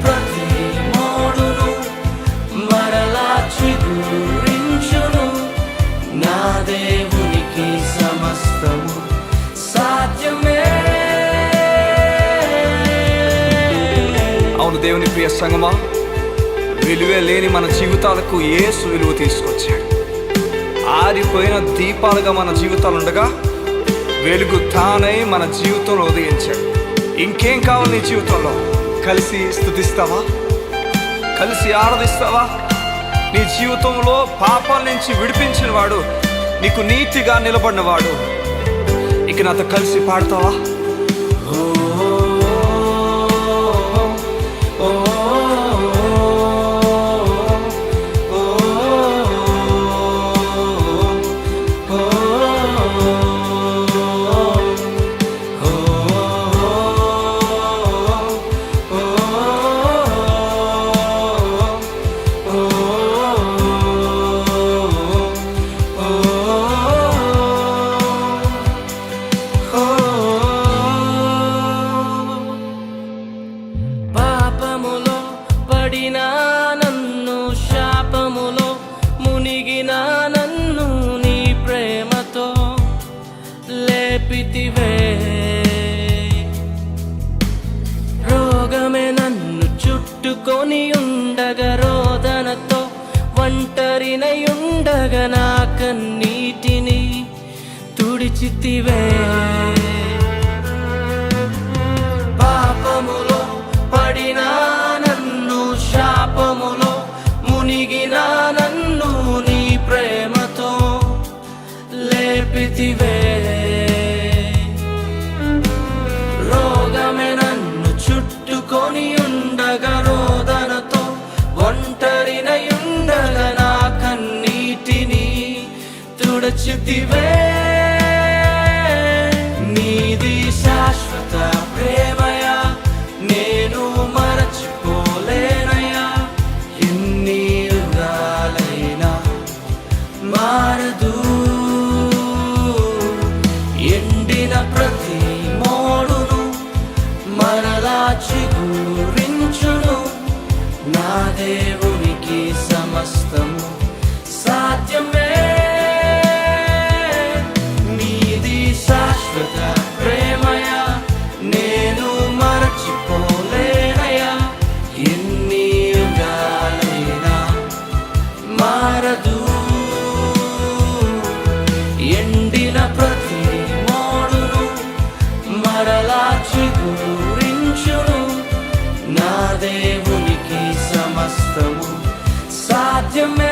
ప్రతి మోడును మరలా చిగురించును నా దేవునికి సమస్తము సాధ్యమే. అవును దేవుని ప్రియ సంగమా విలువే లేని మన జీవితాలకు ఏసు విలువ తీసుకొచ్చాడు. ఆరిపోయిన దీపాలుగా మన జీవితాలు ఉండగా వెలుగు తానై మన జీవితంలో ఉదయించాడు. ఇంకేం కావాలి నీ జీవితంలో? కలిసి స్థుతిస్తావా కలిసి ఆరాధిస్తావా? నీ జీవితంలో పాపాల నుంచి విడిపించిన వాడు నీకు నీతిగా నిలబడినవాడు ఇక నాతో కలిసి పాడతావా? పాపములో పడినా నన్ను శాపములో మునిగిన నన్ను నీ ప్రేమతో లేపితివే. రోగమే నన్ను చుట్టుకొని ఉండగా రోదనతో ఒంటరినయుండగా నా కన్నీటిని తుడిచితివే. లేపితివే రోగమే నన్ను చుట్టుకొని ఉండగా రోదనతో ఒంటరినై నా కన్నీటిని తుడచితివే. నీది శాశ్వత చిగురించును నా దేవునికి సమస్తము సాధ్యమే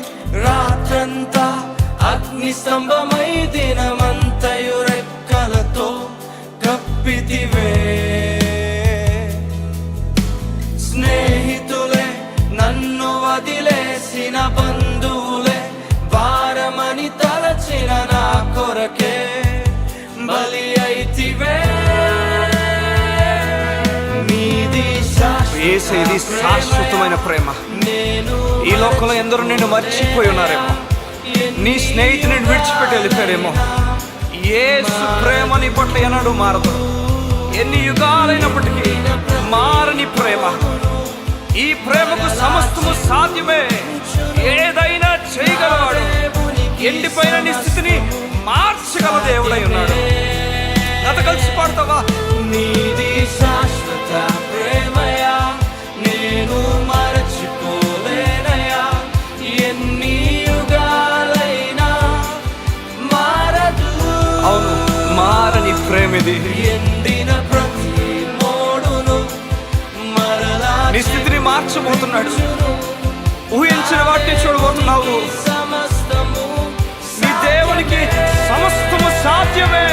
రాత్రంతా అగ్ని స్తంభమై దినమంతయు రెక్కలతో కప్పితివే స్నేహితులే నన్ను వదిలేసిన ఏసేది శాశ్వతమైన ప్రేమ. ఈ లోకంలో ఎందరో నిన్ను మర్చిపోయి ఉన్నారేమో. నీ స్నేహితుని విడిచిపెట్టి వెళ్ళిపోయారేమో. ఏసు ప్రేమ నీ పట్ల ఎన్నడూ మారదు. ఎన్ని యుగాలైనప్పటికీ మారని ప్రేమ. ఈ ప్రేమకు సమస్తము సాధ్యమే. మారని ప్రేమ ఇది ఎండిన ప్రతి మోడును మరలా నీ స్థితిని మార్చబోతున్నాడు. ఊహించిన వాటిని చూడబోతున్నావు. సమస్తము నీ దేవునికి సమస్తము సాధ్యమే.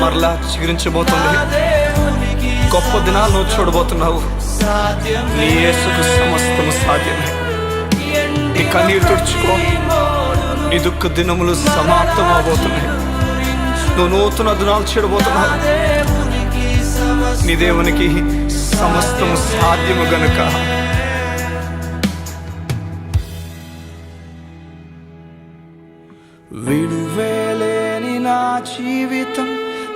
మరలా చిగురించబోతుంది. గొప్ప దినాలు నువ్వు చూడబోతున్నావు. నీ యేసుకు సమస్తము సాధ్యమే. నీ కన్నీరు తుడుచుకో. నీ దుఃఖ దినములు సమాప్తం అవబోతున్నాయి నువ్వు నూతన దినాలు చూడబోతున్నావు. నీ దేవునికి సమస్తము సాధ్యము గనుక. విలువేలేని నా జీవితం